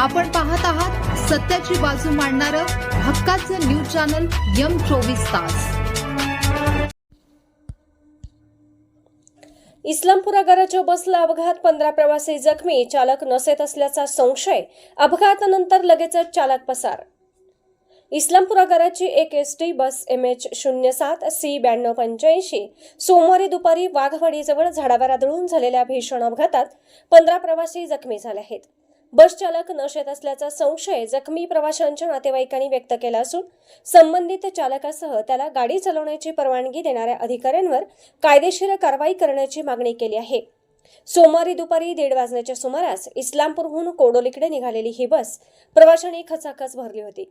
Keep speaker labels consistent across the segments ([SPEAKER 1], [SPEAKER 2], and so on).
[SPEAKER 1] आपण पाहत आहात सत्याची बाजू मांडणारं हक्काचं न्यूज चॅनल यम चोवीस तास.
[SPEAKER 2] इस्लामपूर आगाराच्या बसला अपघात पंधरा प्रवासी जखमी चालक नसेत असल्याचा संशय अपघातानंतर लगेचच चालक पसार. इस्लामपूर आगाराची एक S T bus M H शून्य सात सी ब्याण्णव पंच्याऐंशी सोमवारी दुपारी वाघवाडीजवळ झाडावर आदळून झालेल्या भीषण अपघातात पंधरा प्रवासी जखमी झाले आहेत. बस चालक नशेत असल्याचा संशय जखमी प्रवाशांच्या नातेवाईकांनी व्यक्त केला असून संबंधित चालकासह त्याला गाडी चालवण्याची परवानगी देणाऱ्या अधिकाऱ्यांवर कायदेशीर कारवाई करण्याची मागणी केली आहे. सोमवारी दुपारी दीड वाजण्याच्या सुमारास इस्लामपूरहून कोडोलीकडे निघालेली ही बस प्रवाशांनी खचाखच भरली होती.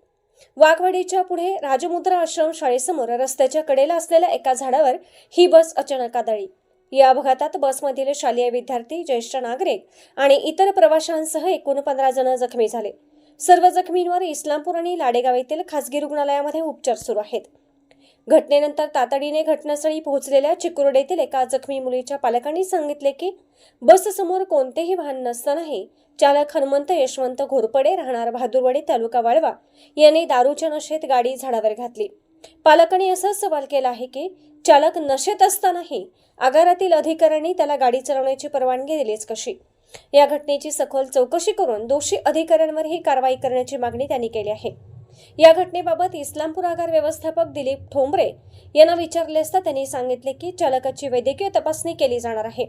[SPEAKER 2] वाघवाडीच्या पुढे राजमुद्रा आश्रम शाळेसमोर रस्त्याच्या कडेला असलेल्या एका झाडावर ही बस अचानक आदळली. या अपघातात बसमधील शालेय विद्यार्थी ज्येष्ठ नागरिक आणि इतर प्रवाशांसह एकूण पंधरा जण जखमी झाले. सर्व जखमींवर इस्लामपूर आणि लाडेगाव येथील खासगी रुग्णालयामध्ये उपचार सुरू आहेत. घटनेनंतर तातडीने घटनास्थळी पोहोचलेल्या चिकुर्डेतील एका जखमी मुलीच्या पालकांनी सांगितले की बससमोर कोणतेही वाहन नसतानाही चालक हनुमंत यशवंत घोरपडे राहणार बहादूरवाडी तालुका वाळवा यांनी दारूच्या नशेत गाडी झाडावर घातली. पालकांनी असा सवाल केला आहे की चालक नशेत असतानाही आगारातील अधिकाऱ्यांनी त्याला गाडी चालवण्याची परवानगी दिलीच कशी? या घटनेची सखोल चौकशी करून दोषी अधिकाऱ्यांवर ही कारवाई करण्याची मागणी त्यांनी केली आहे. या घटनेबाबत इस्लामपूर आगार व्यवस्थापक दिलीप ठोंबरे यांना विचारले असता त्यांनी सांगितले की चालकाची वैद्यकीय तपासणी केली जाणार आहे.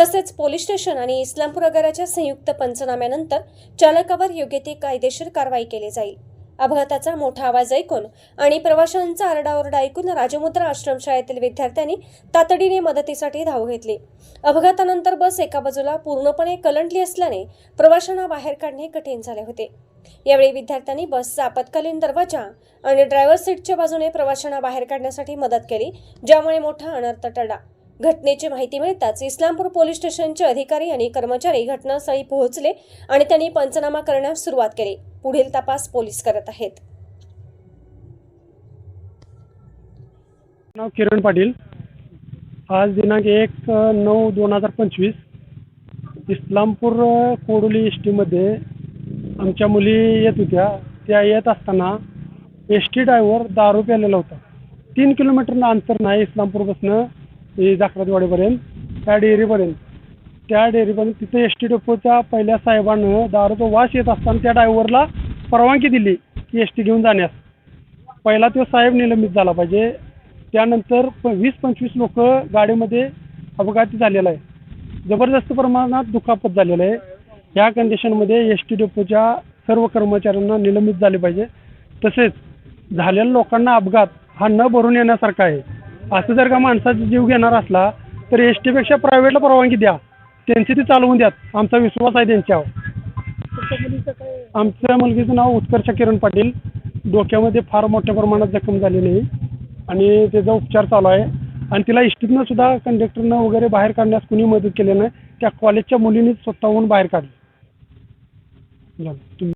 [SPEAKER 2] तसेच पोलीस स्टेशन आणि इस्लामपूर आगाराच्या संयुक्त पंचनाम्यानंतर चालकावर योग्य ती कायदेशीर कारवाई केली जाईल. अपघाताचा मोठा आवाज ऐकून आणि प्रवाशांचा आरडाओरडा ऐकून राजमुद्रा आश्रमशाळेतील विद्यार्थ्यांनी तातडीने मदतीसाठी धाव घेतली. अपघातानंतर बस एका बाजूला पूर्णपणे कलंटली असल्याने प्रवाशांना बाहेर काढणे कठीण झाले होते. यावेळी विद्यार्थ्यांनी बसचा आपत्कालीन दरवाजा आणि ड्रायव्हर सीटच्या बाजूने प्रवाशांना बाहेर काढण्यासाठी मदत केली ज्यामुळे मोठा अनर्थ टळला. घटनेची माहिती मिळताच इस्लामपूर पोलीस स्टेशनचे अधिकारी आणि कर्मचारी घटनास्थळी पोहोचले आणि त्यांनी पंचनामा करण्यास सुरुवात केली. पुढील तपास पोलीस करत आहेत.
[SPEAKER 3] नाव किरण पाटील. आज दिनांक एक नऊ दोन हजार पंचवीस. इस्लामपूर कोडोली एस टीमध्ये आमच्या मुली येत होत्या. त्या येत असताना एस टी ड्रायव्हर दारू प्यालेला होता. तीन किलोमीटरनं अंतर नाही इस्लामपूरपासनं हे त्या डेअरीपर्यंत. त्या डेअरीमध्ये तिथे एस टी डेपोच्या पहिल्या साहेबानं दारूचा वास येत असताना त्या ड्रायव्हरला परवानगी दिली की एस टी घेऊन जाण्यास. पहिला तो साहेब निलंबित झाला पाहिजे. त्यानंतर प वीस पंचवीस लोक गाडीमध्ये अपघाती झालेला आहे. जबरदस्त प्रमाणात दुखापत झालेलं आहे. ह्या कंडिशनमध्ये एस टी डेपोच्या सर्व कर्मचाऱ्यांना निलंबित झाले पाहिजे. तसेच झालेल्या लोकांना अपघात हा न भरून येण्यासारखा आहे. असं जर का माणसाचा जीव घेणार असला तर एस टीपेक्षा प्रायव्हेटला परवानगी द्या. त्यांची ती चालवून द्या आमचा विश्वास आहे त्यांच्यावर. आमच्या मुलगीचं नाव उत्कर्ष किरण पाटील. डोक्यामध्ये फार मोठ्या प्रमाणात जखम झालेली आहे. आणि त्याचा उपचार चालू आहे. आणि तिला इष्टीतनं सुद्धा कंडक्टरनं वगैरे बाहेर काढण्यास कुणी मदत केली नाही. त्या कॉलेजच्या मुलींनीच स्वतःहून बाहेर काढली. झालं. तुम्ही